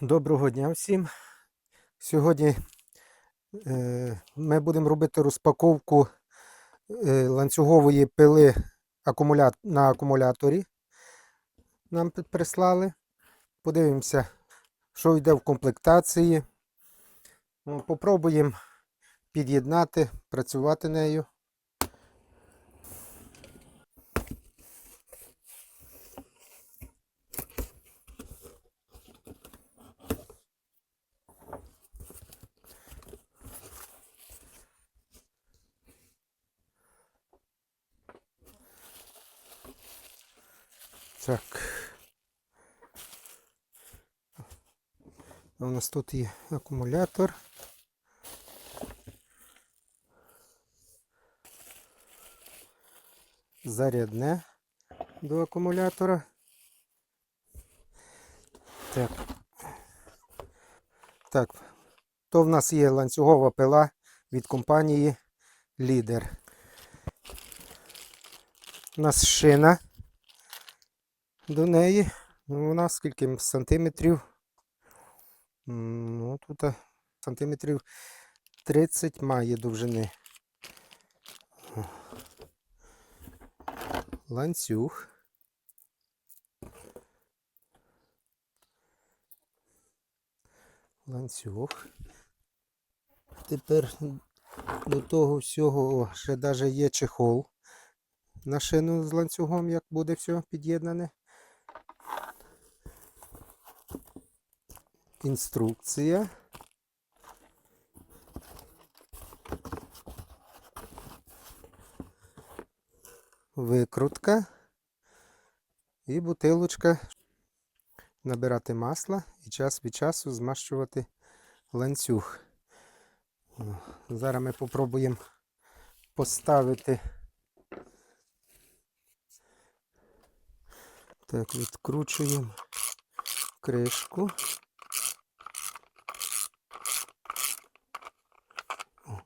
Доброго дня всім. Сьогодні е, ми будемо робити розпаковку е, ланцюгової пили на акумуляторі. Нам прислали. Подивимося, що йде в комплектації. Попробуємо під'єднати, працювати нею. Так. У нас тут є акумулятор. Зарядне до акумулятора. Так. Так. То в нас є ланцюгова пила від компанії Лідер. У нас шина до неї. Ну, Вона скільки сантиметрів? Ну, тут сантиметрів 30 має довжини. Ланцюг. Ланцюг. Тепер до того всього ще навіть є чехол на шину з ланцюгом, як буде все під'єднане. Інструкція. Викрутка і бутилочка. Набирати масло і час від часу змащувати ланцюг. Зараз ми попробуємо поставити. Так, відкручуємо кришку. О.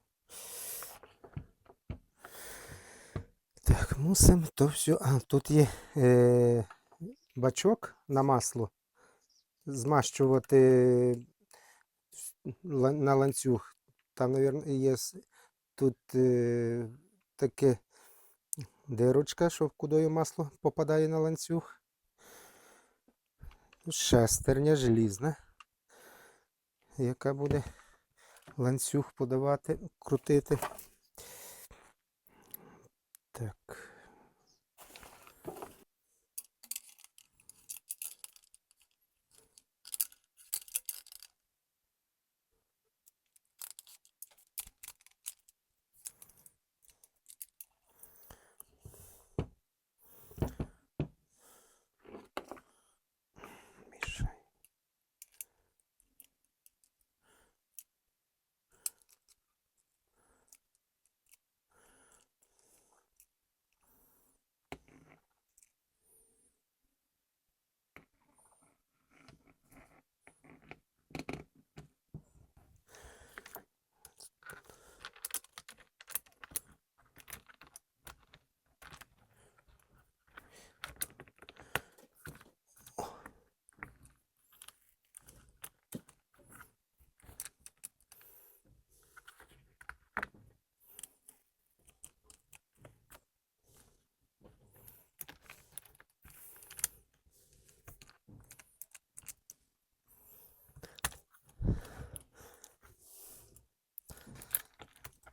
Так, мусимо то все. А, тут є е, бачок на масло. Змащувати на ланцюг. Там, мабуть, є тут е, таке дирочка, що кудою масло попадає на ланцюг. Шестерня желізна, яка буде ланцюг подавати, крутити. Так.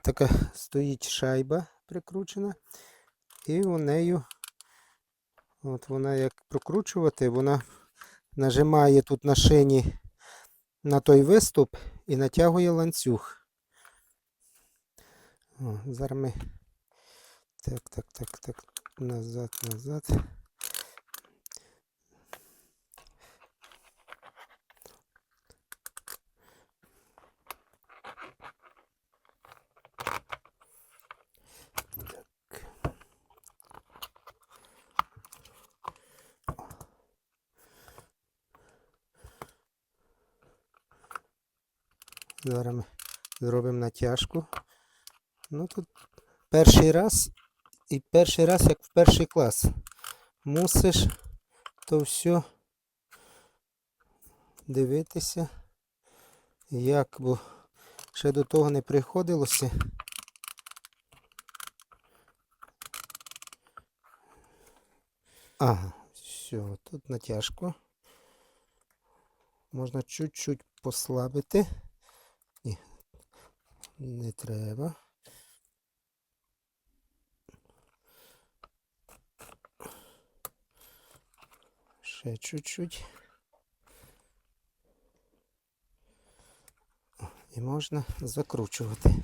Така стоїть шайба прикручена, і у нею, от вона як прокручувати, вона нажимає тут на шині на той виступ і натягує ланцюг. О, зараз ми. Так, так, так, так. Назад, назад. Зараз ми натяжку. Ну тут перший раз і перший раз, як в перший клас. Мусиш то все дивитися, як, бо ще до того не приходилося. Ага, все, тут натяжко. Можна чуть-чуть послабити. Не треба. Ще чуть-чуть. І можна закручувати.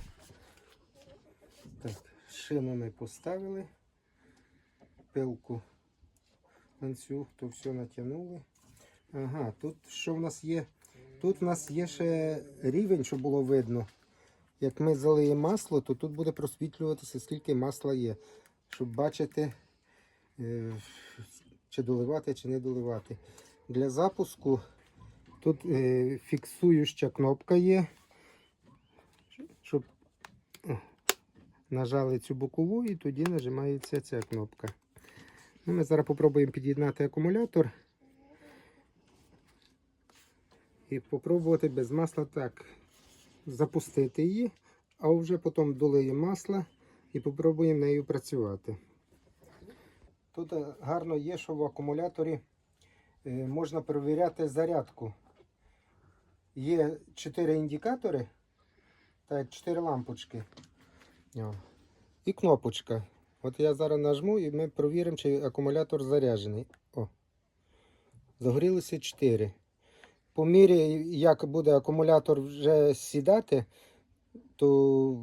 Так, шину ми поставили. Пилку ланцюг, то все натягнули. Ага, тут що в нас є? Тут в нас є ще рівень, щоб було видно. Як ми залиємо масло, то тут буде просвітлюватися, скільки масла є. Щоб бачити, е, чи доливати, чи не доливати. Для запуску тут е, фіксуюча кнопка є. Щоб нажали цю бокову і тоді нажимається ця кнопка. Ну, ми зараз спробуємо під'єднати акумулятор. І спробувати без масла так запустити її, а вже потім долиємо масло і спробуємо нею працювати. Тут гарно є, що в акумуляторі е, можна перевіряти зарядку. Є 4 індикатори, так, 4 лампочки. І кнопочка. От я зараз нажму і ми перевіримо, чи акумулятор заряджений. О. Загорілося 4. По мірі, як буде акумулятор вже сідати, то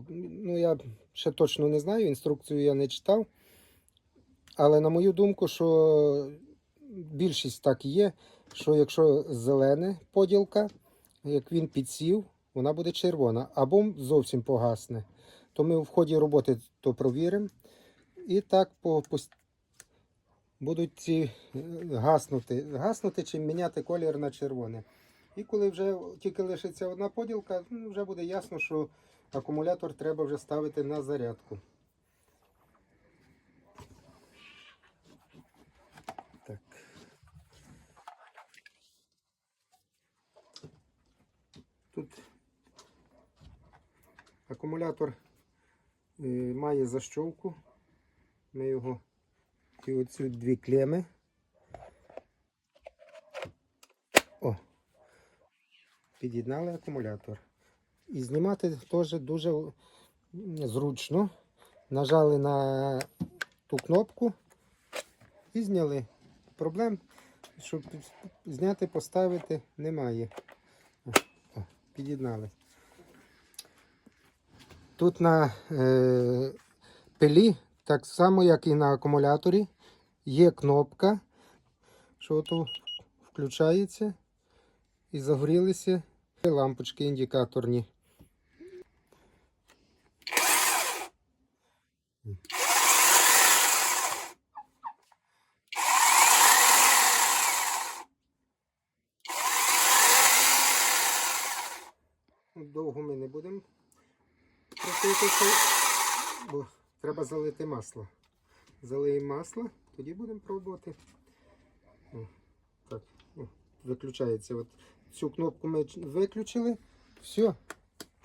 ну, я ще точно не знаю, інструкцію я не читав. Але на мою думку, що більшість так є, що якщо зелене поділка, як він підсів, вона буде червона або зовсім погасне. То ми в ході роботи то провіримо. І так по, будуть ці е, гаснути, гаснути чи міняти колір на червоне. І коли вже тільки лишиться одна поділка, ну, вже буде ясно, що акумулятор треба вже ставити на зарядку. Так. Тут акумулятор е, має защолку. Ми його і оці дві клеми. О, під'єднали акумулятор. І знімати теж дуже зручно. Нажали на ту кнопку і зняли. Проблем, щоб зняти, поставити, немає. О, під'єднали. Тут на е, пилі, так само, як і на акумуляторі, є кнопка, що тут включається і загорілися лампочки індикаторні. Довго ми не будемо крутитися, бо треба залити масло. Залиємо масло, тоді будемо пробувати. Так, виключається. От цю кнопку ми виключили, все,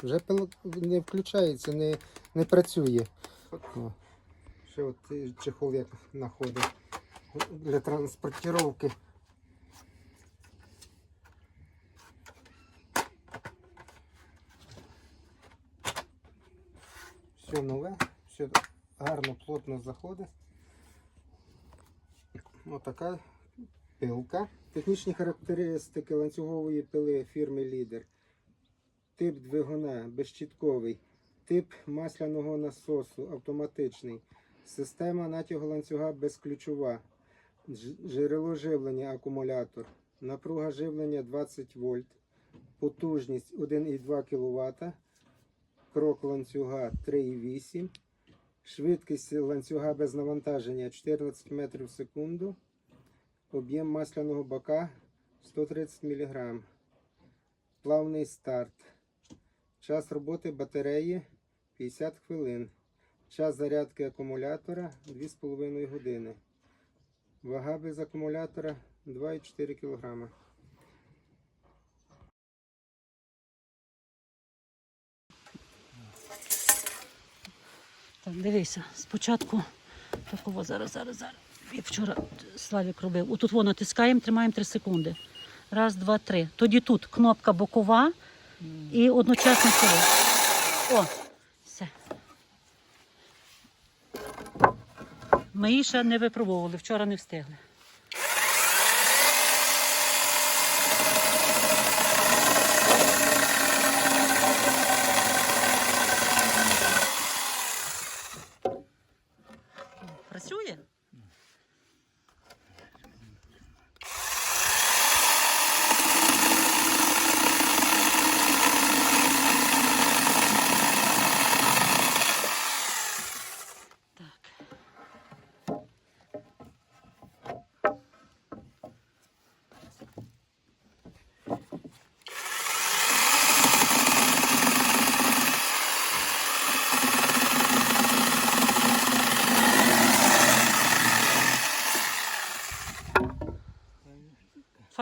вже не включається, не, не працює. О, ще от чехол як знаходить для транспортировки. Все нове, все гарно, плотно заходить. Отака пилка. Технічні характеристики ланцюгової пили фірми Лідер. Тип двигуна безщітковий. Тип масляного насосу автоматичний. Система натягу ланцюга безключова. Джерело живлення акумулятор. Напруга живлення 20 вольт. Потужність 1,2 кВт. Крок ланцюга 3,8. Швидкість ланцюга без навантаження 14 метрів в секунду. Об'єм масляного бака 130 мг. Плавний старт. Час роботи батареї 50 хвилин. Час зарядки акумулятора 2,5 години. Вага без акумулятора 2,4 кг. Так, дивися, спочатку такого зараз, зараз, зараз. І вчора Славік робив. Отут воно натискаємо, тримаємо 3 секунди. Раз, два, три. Тоді тут кнопка бокова і одночасно сюди. О, все. Ми її ще не випробовували, вчора не встигли. Працює? Так.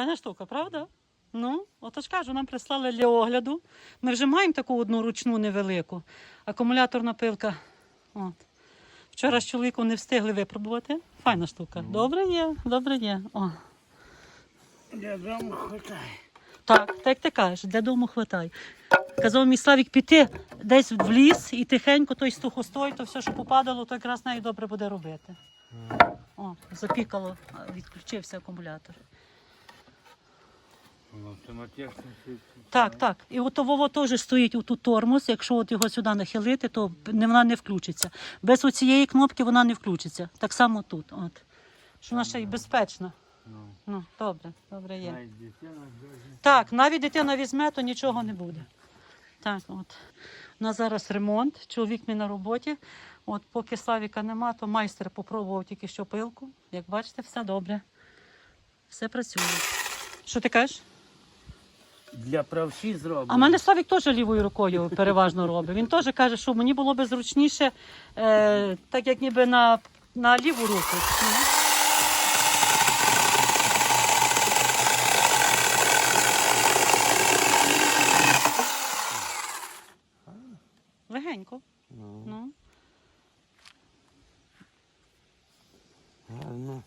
Файна штука, правда? Ну, отож кажу, нам прислали для огляду. Ми вже маємо таку одну ручну невелику. Акумуляторна пилка. От. Вчора з чоловіком не встигли випробувати. Файна штука. Добре є, добре є. О. Я дому хватає. Так, так як ти кажеш, для дому хватай. Казав мій Славік піти десь в ліс і тихенько той стухостой, то все, що попадало, то якраз нею добре буде робити. О, запікало, відключився акумулятор. Так, так. І от Вова теж стоїть отут тормоз. Якщо от його сюди нахилити, то вона не включиться. Без оцієї кнопки вона не включиться. Так само тут. От. Що вона ще й безпечна. Ну, добре, добре є. Так, навіть дитина візьме, то нічого не буде. Так, от. У нас зараз ремонт, чоловік мій на роботі. От поки Славіка нема, то майстер попробував тільки що пилку. Як бачите, все добре. Все працює. Що ти кажеш? Для правші зроблено. А мене Славік теж лівою рукою переважно робить. Він теж каже, що мені було би зручніше, е, так як ніби на, на ліву руку. Ну. Легенько. Ну, Ну. гарно.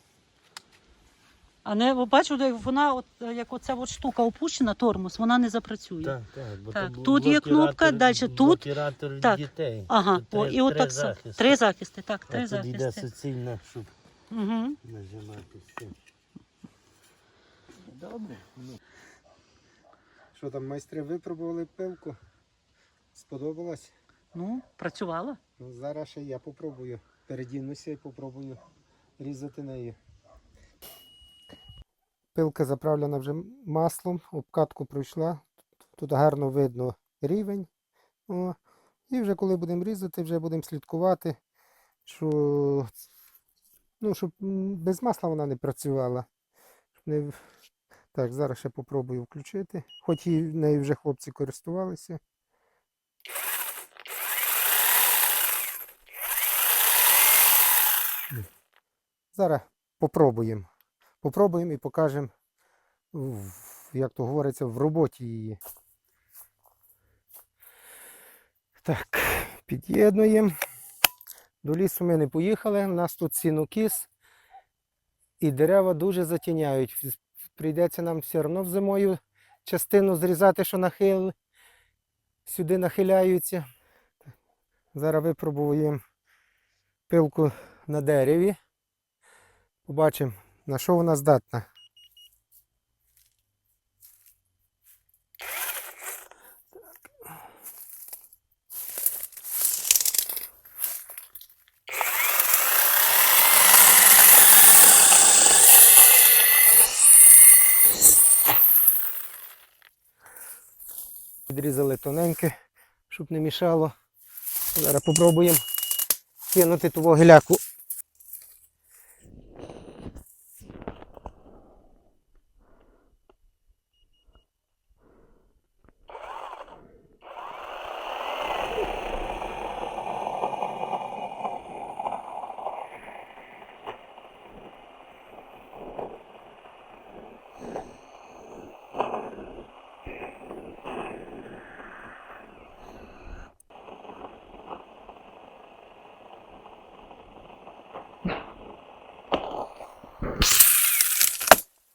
А не бачу, вона, от, як оця от штука опущена, тормоз, вона не запрацює. Так, так. Бо Так, то тут є кнопка, дальше тут. блокіратор Так. дітей. Ага, о, і от так захисти. Три захисти, так, А три тут йде захисти. суцільна, щоб Угу. нажимати все. Добре. Ну, Що там, майстри випробували пилку? Сподобалось? Ну, працювала. Ну, зараз ще я попробую. Передінуся і попробую різати нею. Пилка заправлена вже маслом, обкатку пройшла. Тут гарно видно рівень. О. І вже коли будемо різати, вже будемо слідкувати, що ну, щоб без масла вона не працювала. Не... Так, зараз ще попробую включити. Хоч і нею вже хлопці користувалися. Зараз попробуємо. Попробуємо і покажемо, як то говориться, в роботі її. Так, під'єднуємо. До лісу ми не поїхали. У нас тут сінокіс і дерева дуже затіняють. Прийдеться нам все одно зимою частину зрізати, що нахил, сюди нахиляються. Зараз випробуємо пилку на дереві. Побачимо, на що вона здатна. Відрізали тоненьке, щоб не мішало. Зараз попробуємо кинути ту вогеляку.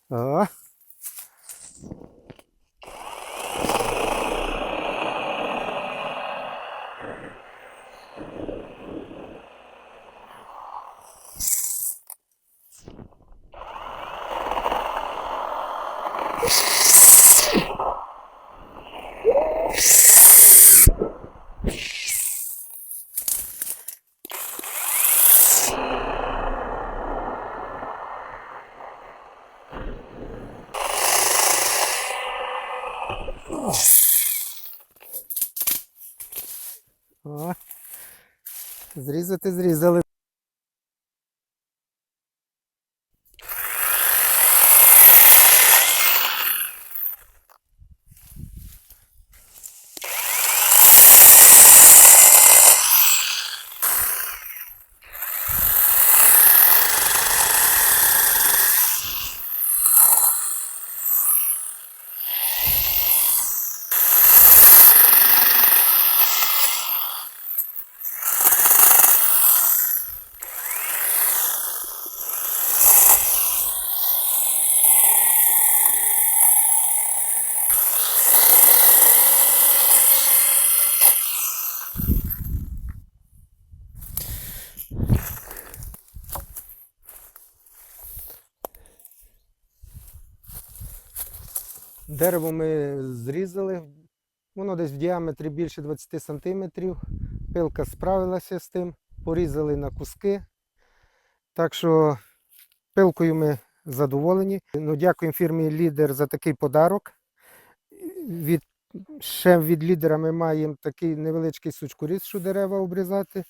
О. О. Зрізати зрізали. Дерево ми зрізали. Воно десь в діаметрі більше 20 сантиметрів. Пилка справилася з тим, порізали на куски. Так що пилкою ми задоволені. Ну, дякуємо фірмі Лідер за такий подарок. Від, ще від лідера ми маємо такий невеличкий сучкоріз, що дерева обрізати.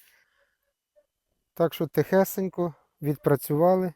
Так що тихесенько відпрацювали.